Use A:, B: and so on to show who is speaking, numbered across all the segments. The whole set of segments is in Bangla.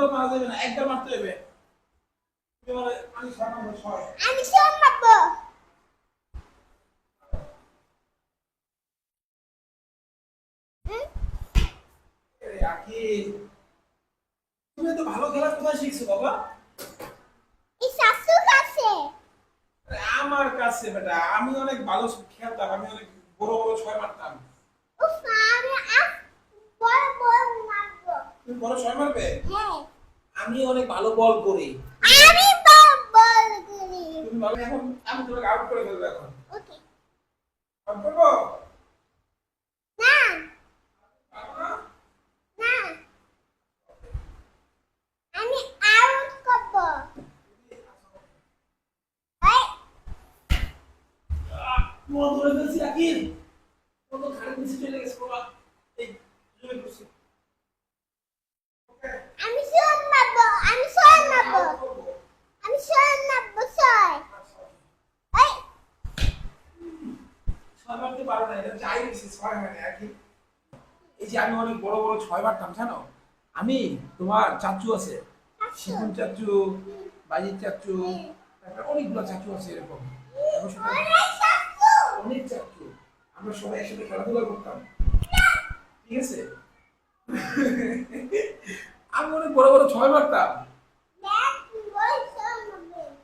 A: দুবার মারা যাবে না একবার মারতে হবে। আমার আমি ছয় নম্বর ছয়।
B: আমি সব মারবো। হুম?
A: আরে আকিল তুমি এত ভালো খেলা কোথায় শিখছো বাবা?
B: কাছে।
A: আমার কাছে বেটা আমি অনেক ভালো খেলতাম আমি অনেক বড় বড় ছয় মারতাম। তুমি বড় ছয় মারবে?
B: হ্যাঁ।
A: আমি অনেক ভালো বল করি।
B: আমি বড় বড় করি।
A: তুমি ভালো এখন আমি তোমাকে আউট করে ফেলব এখন।
B: ওকে
A: আউট করব?
B: না।
A: না?
B: আমি আউট করব। এই
A: আহ, ধরে ফেলছি আকিল কত খারাপ নিচে চলে গেছে বাবা। এই জুড়ে করছি ওকে
B: আমি সব মারবো আমি সব মারবো
A: আউট করব
B: আমি সব মারবো সব
A: আচ্ছা
B: এই
A: ছয় মারতে পারো না এটা চাই বেশি ছয় হয় না একই। এই যে আমি অনেক বড় বড় ছয় মারতাম জানো? আমি তোমার চাচু আছে শিবুন চাচু বাজির চাচু তারপরে অনেকগুলো চাচু আছে এরকম।
B: অনেক
A: চাচু। আমরা সবাই একসাথে খেলাধুলা করতাম। ঠিক আছে? আমি অনেক বড় বড় ছয় মারতাম।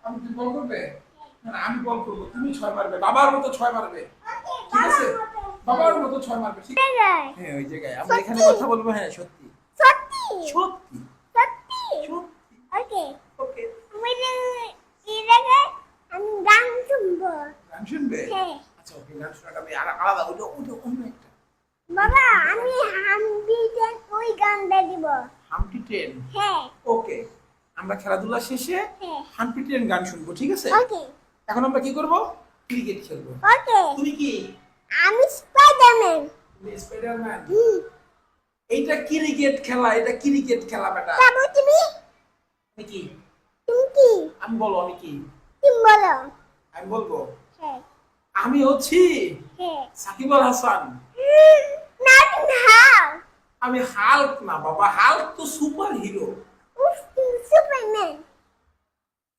A: আমি তুমি বল করবে? না, আমি বল করব। তুমি ছয় মারবে বাবার মতো ছয় মারবে। ঠিক আছে? বাবার মতো ছয় মারবে ঠিক
B: জায়গায়
A: হ্যাঁ ওই জায়গায়। আমরা এখানে কথা বলব হ্যাঁ সত্যি।
B: সত্যি?
A: সত্যি?
B: সত্যি?
A: সত্যি।
B: ওকে।
A: ওকে।
B: আমি এই জায়গায় আমি গান শুনব।
A: গান শুনবে?
B: হ্যাঁ।
A: আচ্ছা ওকে গান শোনাটা আমি আলাদা ওটা ওটা অন্য একটা।
B: বাবা আমি হামবিতে ওই গানটা দিব।
A: হাম্পি ট্রেন
B: হ্যাঁ।
A: ওকে আমরা খেলাধুলা শেষে হাম্পি ট্রেন গান শুনব ঠিক আছে?
B: ওকে।
A: এখন আমরা কি করব? ক্রিকেট খেলব।
B: ওকে।
A: তুমি কি
B: আমি স্পাইডারম্যান
A: স্পাইডারম্যান এইটা ক্রিকেট খেলা এটা ক্রিকেট খেলা বেটা।
B: বাবু তুমি?
A: আমি কি?
B: তুমি কি?
A: আমি বলো আমি কি?
B: তুমি বলো।
A: আমি বলব।
B: হ্যাঁ।
A: আমি হচ্ছি
B: হ্যাঁ।
A: সাকিব আল হাসান।
B: না তুমি হাও
A: আমি হাল্ক না বাবা। হাল্ক তো সুপার হিরো
B: সুপারম্যান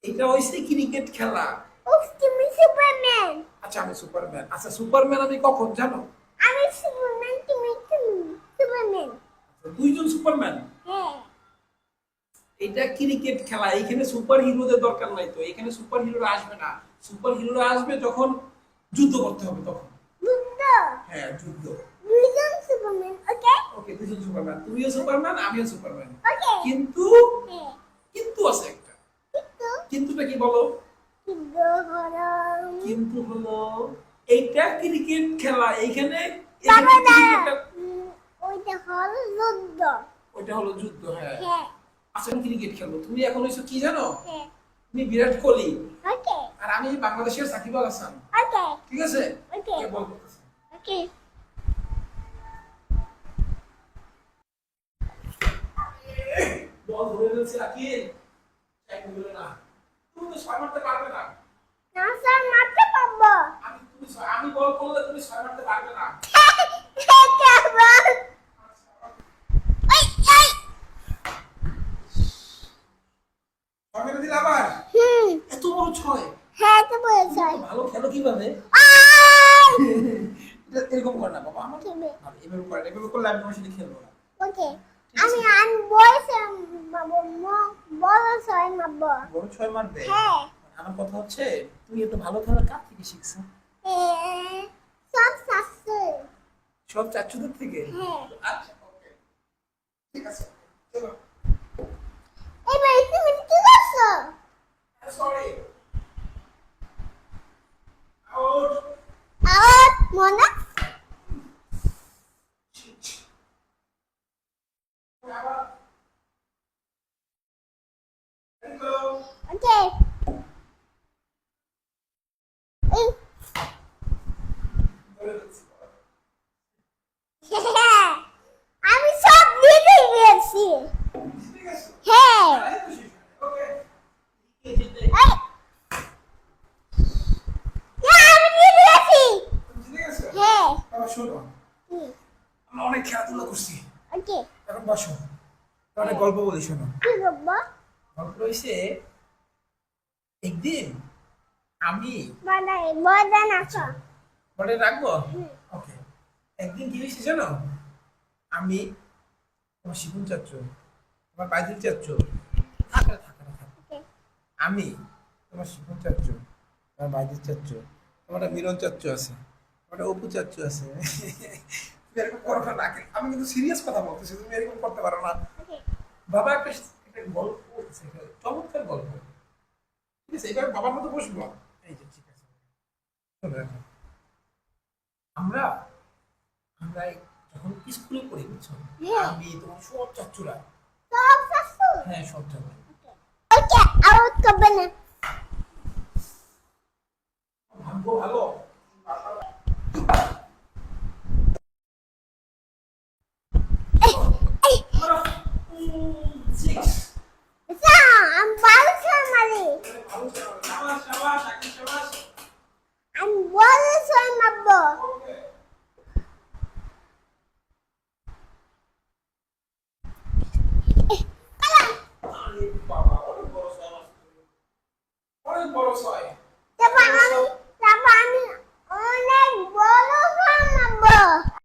A: এটা হয়েছে ক্রিকেট খেলা।
B: তুমি সুপারম্যান
A: আচ্ছা আমি সুপারম্যান আচ্ছা সুপারম্যান আমি কখন জানো?
B: আমি সুপারম্যান তুমি সুপারম্যান
A: দুইজন সুপারম্যান
B: হ্যাঁ।
A: এটা ক্রিকেট খেলা এখানে সুপার হিরোদের দরকার নাই তো। এখানে সুপার হিরোরা আসবে না। সুপার হিরোরা আসবে যখন যুদ্ধ করতে হবে তখন।
B: বুদ্ধ
A: হ্যাঁ যুদ্ধ।
B: দুইজন সুপারম্যান ওকে
A: ওকে দুজন সুপারম্যান তুমিও সুপারম্যান আমিও সুপারম্যান
B: ওকে
A: কিন্তু
B: হ্যাঁ।
A: কিন্তু আছে একটা।
B: কিন্তু?
A: কিন্তুটা কি বলো?
B: কিন্তু হলো
A: এইটা ক্রিকেট খেলা এইখানে
B: ওইটা হলো যুদ্ধ।
A: ওইটা হলো যুদ্ধ হ্যাঁ। আচ্ছা ক্রিকেট খেলব। তুমি এখন কি জানো?
B: হ্যাঁ।
A: তুমি বিরাট কোহলি।
B: ওকে।
A: আর আমি বাংলাদেশের সাকিব আল হাসান।
B: ওকে।
A: ঠিক আছে?
B: ওকে।
A: বল করতেছে?
B: ওকে।
A: বল ধরে ফেলছে না। তুমি ছয় মারতে পারবে না।
B: না স্যার মারতে পারব।
A: আমি তুমি আমি বল করলে তুমি ছয় মারতে পারবে না।
B: হ্যাঁ
A: ভালো খেলো কীভাবে? এরকম কর না বাবা আমার এভাবে করে না, এভাবে করলে আমি তোমার সাথে খেলব না।
B: ওকে। আমি বাবু বলেছ মারবো
A: বড় ছয় মারবে
B: হ্যাঁ।
A: আমার কথা হচ্ছে তুই এত ভালো খেলা কার থেকে শিখছো?
B: সব
A: সব চাচ্ছুদের থেকে?
B: হ্যাঁ।
A: আচ্ছা ওকে ঠিক আছে চলো।
B: এবার তুমি কি করছ
A: সরি আউট
B: আর মনে
A: আবার হ্যালো
B: ওকে এই
A: ধরে ফেলছি
B: আমি সব লিখে গেছি
A: ঠিক আছে
B: হ্যাঁ
A: ওকে
B: এই না, আমি লিখে গেছি
A: ঠিক আছে
B: হ্যাঁ
A: বাবা আমরা অনেক খেলাধুলা করছি। এখন বসো। তোমার গল্প বলি শোনো। গল্প? রয়েছে একদিন আমি বলে রাখব? ওকে। একদিন কি হয়েছে জানো? আমি তোমার শিবুন চাচ্ছ তোমার বাইদুল চাচ্ছ। থাকা থাকা থাকা। আমি তোমার শিবন চাচ্ছ তোমার বাইদুল চাচ্ছ তোমার মিলন চাচ্ছ আছে। তোমার একটা আছে। তুমি এরকম করো না আমি কিন্তু সিরিয়াস কথা বলতেছি তুমি এরকম করতে পারো না। বাবা একটা একটা গল্প চমৎকার গল্প। ঠিক আছে এবার বাবার মতো বসবো। এই যে ঠিক আছে। আমরা আমরা যখন স্কুলে পড়ি বুঝছ। আমি তোমার সব চাচ্চুরা। হ্যাঁ সব চাচ্চুরা।
B: ওকে আউট করবে না